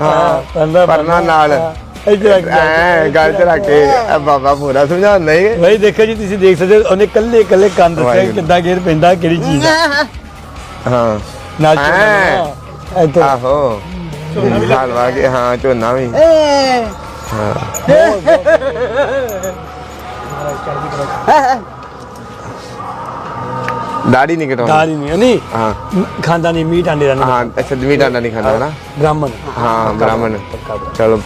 ਹਾਂ। ਪਰਨਾ ਨਾਲ। ਇੱਧਰ ਆ ਕੇ ਐ ਗੱਲ ਚ ਰੱਖ ਕੇ ਆ ਬਾਬਾ ਪੂਰਾ ਸਮਝਾਉਂਦਾ ਹੀ ਭਾਈ ਦੇਖੋ ਜੀ ਤੁਸੀਂ ਦੇਖ ਸਕਦੇ ਹੋ ਉਹਨੇ ਕੱਲੇ ਕੱਲੇ ਕੰਨ ਦੱਸਿਆ ਵਾਹਿਗੁਰੂ। ਕਿੱਦਾਂ ਗੇਰ ਪੈਂਦਾ ਕਿਹੜੀ ਚੀਜ਼ ਆ। ਹਾਂ। ਨਾਲ ਹੈਂ। ਝੋਨਾ ਇੱਥੇ। ਆਹੋ। ਹਾਲ ਵਾ ਕੇ ਹਾਂ ਝੋਨਾ ਵੀ। ਹਾਂ ਦਾੜੀ ਨਹੀਂ ਕਟਾਉਂਦਾ ਦਾਲ ਹੀ ਨਹੀਂ ਨਹੀਂ। ਹਾਂ। ਖਾਂਦਾ ਨਹੀਂ ਮੀਟ ਆਂਡੇ ਦਾ ਨਹੀਂ। ਹਾਂ ਅੱਛਾ ਦਵੀ ਡਾਂਡਾ ਨਹੀਂ ਖਾਂਦਾ ਨਾ? ਬ੍ਰਾਹਮਣ। ਹਾਂ ਬ੍ਰਾਹਮਣ। ਪੱਕਾ ਬ੍ਰਾਹਮਣ। ਚਲੋ।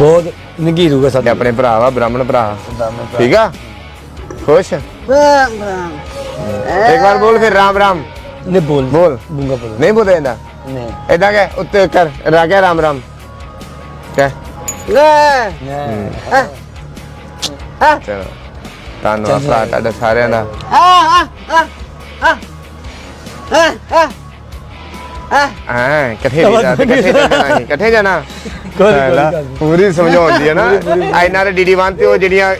ਬਹੁਤ ਨਗੀਰੂਗਾ ਤੇ ਸਾਡੇ। ਆਪਣੇ ਭਰਾ ਵਾ ਬ੍ਰਾਹਮਣ ਭਰਾ। ਠੀਕ ਆ? ਖੁਸ਼? ਇੱਕ ਵਾਰ ਬੋਲ ਫਿਰ ਰਾਮ ਰਾਮ। ਨੇ ਬੋਲ। ਬੋਲ। ਬੂੰਗਾ ਬੋਲ। ਨਹੀਂ ਬੋਲਦਾ ਇਹਦਾ ਨਹੀਂ। ਇਦਾਂ ਕਹਿ ਉੱਤੇ ਕਰ ਰਾ ਕਹਿ ਰਾਮ ਰਾਮ। ਕਹਿ। ਚਲੋ। ਧੰਨਵਾਦ ਭਰਾ ਤੁਹਾਡਾ ਸਾਰਿਆਂ ਦਾ। ਹਾਂ ਕਿੱਥੇ ਵੀ ਜਾ ਕਿੱਥੇ ਜਾਣਾ ਸੀ ਕਿੱਥੇ ਜਾਣਾ ਲੈ ਲਾ, ਗੱਲ ਨਹੀਂ ਪੂਰੀ ਸਮਝਾਉਂਦੀ ਹੈ ਨਾ। ਇਹਨਾਂ ਦੇ ਡੀਡੀ ਵਨ ਤੇ ਉਹ ਜਿਹੜੀਆਂ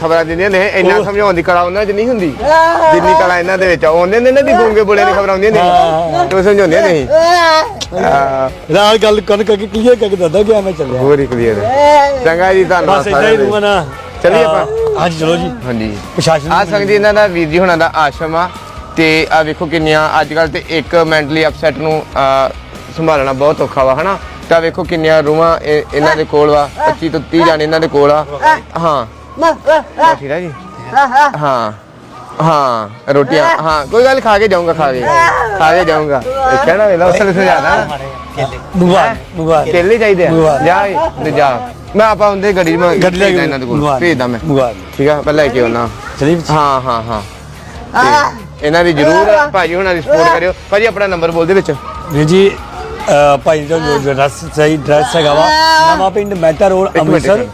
ਖਬਰਾਂ ਦਿੰਦੀਆਂ ਨੇ ਇੰਨਾ ਸਮਝਾਉਣ ਦੀ ਕਲਾ ਉਹਨਾਂ 'ਚ ਨਹੀਂ ਹੁੰਦੀ। ਜਿੰਨੀ ਕਲਾ ਇਹਨਾਂ ਦੇ ਵਿੱਚ ਆ। ਉਹਨੇ ਨੇ ਨਾ ਦੀ ਗੂੰਗੇ ਬੋਲੇ ਦੀ ਖਬਰਾਂ ਆਉਂਦੀਆਂ ਨੇ। ਤੇ ਉਹ ਸਮਝਾਉਂਦੀਆਂ ਨਹੀਂ? ਹਾਂ, ਰਾਲ ਗੱਲ ਕਰ ਕਰਕੇ ਕਲੀਅਰ ਕਰਕੇ ਦੱਸਦਾ ਕਿ ਮੈਂ ਚੱਲਿਆ। ਹੋਰ ਹੀ ਕਲੀਅਰ ਚੰਗਾ ਜੀ ਧੰਨਵਾਦ ਬਸ ਇਦਾਂ ਹੀ ਸਾਰਿਆਂ ਦਾ। ਨਾ ਚੱਲੀਏ ਆਪਾਂ। ਹਾਂ, ਹਾਂਜੀ ਚਲੋ ਜੀ। ਹਾਂਜੀ। ਪ੍ਰਸ਼ਾਸਨ ਆ ਸੰਗਤ ਜੀ ਇਹਨਾਂ ਦਾ ਵੀਰ ਜੀ ਹੁਣਾਂ ਦਾ ਆਸ਼ਰਮ ਆ। ਤੇ ਆ ਵੇਖੋ ਕਿੰਨੀਆਂ ਅੱਜ ਕੱਲ ਤੇ ਇੱਕ ਮੈਂਟਲੀ ਅਪਸੈਟ ਨੂੰ ਅਹ, ਸੰਭਾਲਣਾ ਬਹੁਤ ਔਖਾ ਵਾ ਹਨਾ? ਤਾਂ ਵੇਖੋ ਕਿੰਨੀਆਂ ਰੂਹਾਂ ਇਹ- ਇਹਨਾਂ ਦੇ ਕੋਲ ਵਾ 25 ਤੋਂ 30 ਜਾਣੇ ਇਹਨਾਂ ਦੇ ਕੋਲ ਆ। ਹਾਂ। ਬਸ ਠੀਕ ਆ ਜੀ ਹਾਂ। ਹਾਂ ਰੋਟੀਆਂ ਹਾਂ ਕੋਈ ਗੱਲ ਨੀ, ਖਾ ਕੇ ਜਾਊਂਗਾ ਖਾ ਕੇ। ਖਾ ਕੇ ਜਾਊਂਗਾ। ਨਾ ਵੇਲਾ ਉਸਲੇ ਸਮਝਾਦਾ ਮੁਗਵਾ ਮੁਗਵਾ ਕੇਲੇ ਚਾਹੀਦੇ। ਆ? ਜਾ ਏ, ਲੈ ਜਾ। ਮੈਂ ਆਪਾਂ ਹੁੰਦੇ ਗੱਡੀ ਮੈਂ ਗੱਡੀ ਲੈ ਕੇ ਇਹਨਾਂ ਦੇ ਕੋਲ। ਭੇਜਦਾ ਮੈਂ। ਠੀਕ ਆ ਮੈਂ ਲੈ ਕੇ ਆਉਣਾ। ਹਾਂ ਹਾਂ ਹਾਂ। ਤੇ ਇਹਨਾਂ ਦੀ ਜ਼ਰੂਰ ਭਾਜੀ ਹੁਣਾਂ ਦੀ ਸਪੋਰਟ ਕਰਿਓ। ਭਾਜੀ ਆਪਣਾ ਨੰਬਰ ਬੋਲ ਦੇ ਵਿੱਚ। ਵੀਰ ਜੀ ਅਹ ਭਾਈ ਦਾ ਜੋ ਐਡਰੈਸ ਸਹੀ ਐਡਰੈਸ ਹੈਗਾ ਵਾ। ਨਵਾਂ ਪਿੰਡ ਮਹਿਤਾ ਰੋਡ ਮਿੰਟ, ਅੰਮ੍ਰਿਤਸਰ।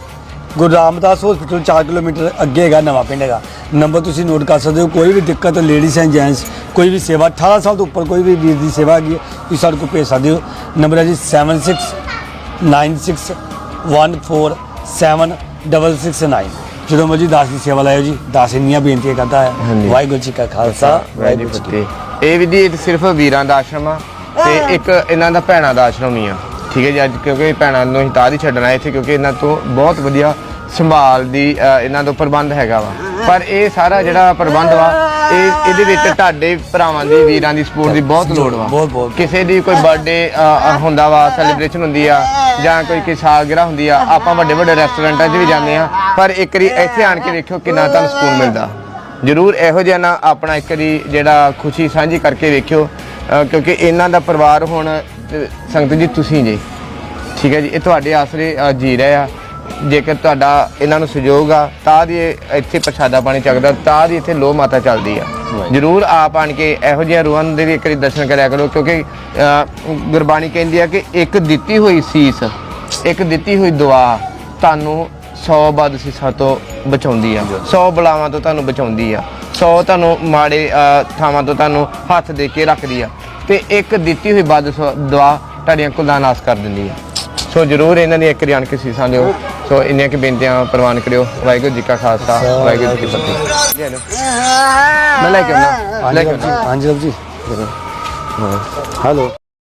ਗੁਰੂ ਰਾਮਦਾਸ ਹਸਪੀਟਲ 4 ਕਿਲੋਮੀਟਰ ਅੱਗੇ ਹੈਗਾ ਨਵਾਂ ਪਿੰਡ ਹੈਗਾ। ਨੰਬਰ ਤੁਸੀਂ ਨੋਟ ਕਰ ਸਕਦੇ ਹੋ ਕੋਈ ਵੀ ਦਿੱਕਤ ਲੇਡੀਜ਼ ਐਂਡ ਜੈਂਟਸ ਕੋਈ ਵੀ ਸੇਵਾ 18 ਸਾਲ ਤੋਂ ਉੱਪਰ ਕੋਈ ਵੀ ਵੀਰ ਦੀ ਸੇਵਾ ਹੈਗੀ ਹੈ, ਤੁਸੀਂ ਸਾਡੇ ਕੋਲ ਭੇਜ ਸਕਦੇ ਹੋ। ਨੰਬਰ ਹੈ ਜੀ 7696147669 ਜਦੋਂ ਮਰਜ਼ੀ ਦਾਸ ਦੀ ਸੇਵਾ ਲਾਇਓ ਜੀ ਦਾਸ ਇੰਨੀਆਂ ਬੇਨਤੀਆਂ ਕਰਦਾ ਹੈ। ਵਾਹਿਗੁਰੂ ਜੀ ਕਾ ਖਾਲਸਾ ਵਾਹਿਗੁਰੂ ਜੀ ਕੀ ਫਤਿਹ। ਇਹ ਵਿਧੀ ਇਹ ਸਿਰਫ ਵੀਰਾਂ ਦਾ ਆਸ਼ਰਮ ਆ। ਤੇ ਇੱਕ ਇਹਨਾਂ ਦਾ ਭੈਣਾਂ ਦਾ ਆਸ਼ਰਮ ਹੀ ਆ। ਠੀਕ ਹੈ ਜੀ ਅੱਜ ਕਿਉਂਕਿ ਭੈਣਾਂ ਨੂੰ ਅਸੀਂ ਤਾਂ ਹੀ ਛੱਡਣਾ ਇੱਥੇ ਕਿਉਂਕਿ ਇਹਨਾਂ ਤੋਂ ਬਹੁਤ ਵਧੀਆ ਸੰਭਾਲ ਦੀ ਅ, ਇਹਨਾਂ ਦਾ ਪ੍ਰਬੰਧ ਹੈਗਾ ਵਾ। ਪਰ ਇਹ ਸਾਰਾ ਜਿਹੜਾ ਪ੍ਰਬੰਧ ਵਾ ਇਹ ਇਹਦੇ ਵਿੱਚ ਤੁਹਾਡੇ ਭਰਾਵਾਂ ਦੀ ਵੀਰਾਂ ਦੀ ਸਪੋਰਟ ਦੀ ਬਹੁਤ ਲੋੜ ਵਾ। ਬਹੁਤ- ਬਹੁਤ। ਕਿਸੇ ਦੀ ਕੋਈ ਬਰਥਡੇ ਹੁੰਦਾ ਵਾ ਸੈਲੀਬ੍ਰੇਸ਼ਨ ਹੁੰਦੀ ਆ ਜਾਂ ਕੋਈ ਕੀ ਸਾਲਗਿਰਾ ਹੁੰਦੀ ਆ ਆਪਾਂ ਵੱਡੇ ਵੱਡੇ ਰੈਸਟੋਰੈਂਟਾਂ 'ਚ ਵੀ ਜਾਂਦੇ ਆ ਪਰ ਇੱਕ ਵਾਰੀ ਇੱਥੇ ਆਣ ਕੇ ਵੇਖਿਓ ਕਿੰਨਾ ਤੁਹਾਨੂੰ ਸਕੂਨ ਮਿਲਦਾ। ਜਰੂਰ ਇਹੋ ਜਿਹਾ ਨਾ ਆਪਣਾ ਇੱਕ ਵਾਰੀ ਜਿਹੜਾ ਖੁਸ਼ੀ ਸਾਂਝੀ ਕਰਕੇ ਵੇਖਿਓ ਕਿਉਂਕਿ ਇਹਨਾਂ ਦਾ ਪਰਿਵਾਰ ਹੁਣ ਸੰਗਤ ਜੀ ਤੁਸੀਂ ਜੀ। ਠੀਕ ਹੈ ਜੀ ਇਹ ਤੁਹਾਡੇ ਆਸਰੇ ਅ, ਜੀ ਰਹੇ ਆ। ਜੇਕਰ ਤੁਹਾਡਾ ਇਹਨਾਂ ਨੂੰ ਸਹਿਯੋਗ ਆ ਤਾਂ ਦੀ ਇਹ ਇੱਥੇ ਪ੍ਰਸ਼ਾਦਾ ਪਾਣੀ ਚੱਕਦਾ ਤਾਂ ਦੀ ਇੱਥੇ ਲੋ ਮਾਤਾ ਚੱਲਦੀ ਆ। ਜਰੂਰ ਆਪ ਆਣ ਕੇ ਇਹੋ ਜਿਹੀਆਂ ਰੂਹਾਂ ਦੇ ਵੀ ਇੱਕ ਵਾਰੀ ਦਰਸ਼ਨ ਕਰਿਆ ਕਰੋ ਕਿਉਂਕਿ ਅ, ਗੁਰਬਾਣੀ ਕਹਿੰਦੀ ਆ ਕਿ ਇੱਕ ਦਿੱਤੀ ਹੋਈ ਸੀਸ ਇੱਕ ਦਿੱਤੀ ਹੋਈ ਦੁਆ ਤੁਹਾਨੂੰ 100 ਬਦਸਿਸਾਂ ਤੋਂ ਬਚਾਉਂਦੀ ਆ। 100 ਬਲਾਵਾਂ ਤੋਂ ਤੁਹਾਨੂੰ ਬਚਾਉਂਦੀ ਆ। 100 ਤੁਹਾਨੂੰ ਮਾੜੇ ਥਾਵਾਂ ਤੋਂ ਤੁਹਾਨੂੰ ਹੱਥ ਦੇ ਕੇ ਰੱਖਦੀ ਆ। ਤੇ ਇੱਕ ਦਿੱਤੀ ਹੋਈ ਬਦ ਦੁਆ ਤੁਹਾਡੀਆਂ ਕੁੱਲਾਂ ਨਾਸ ਕਰ ਦਿੰਦੀ ਆ। ਸੋ ਜਰੂਰ ਇਹਨਾਂ ਦੀ ਇੱਕ ਰਿਆਣ ਕੇ ਸੀਸਾਂ ਲਿਓ ਸੋ ਇੰਨੀਆਂ ਕਿ ਬੇਨਤੀਆਂ ਪ੍ਰਵਾਨ ਕਰਿਓ। ਵਾਹਿਗੁਰੂ ਜੀ ਕਾ ਖਾਲਸਾ ਵਾਹਿਗੁਰੂ ਜੀ ਕੀ ਫਤਿਹ। ਲੈ ਲਓ। ਮੈਂ ਲੈ ਕੇ ਆਉਣਾ। ਲੈ ਕੇ ਆਉਣਾ। ਹਾਂਜੀ ਜੀ। ਹਾਂ। ਹੈਲੋ।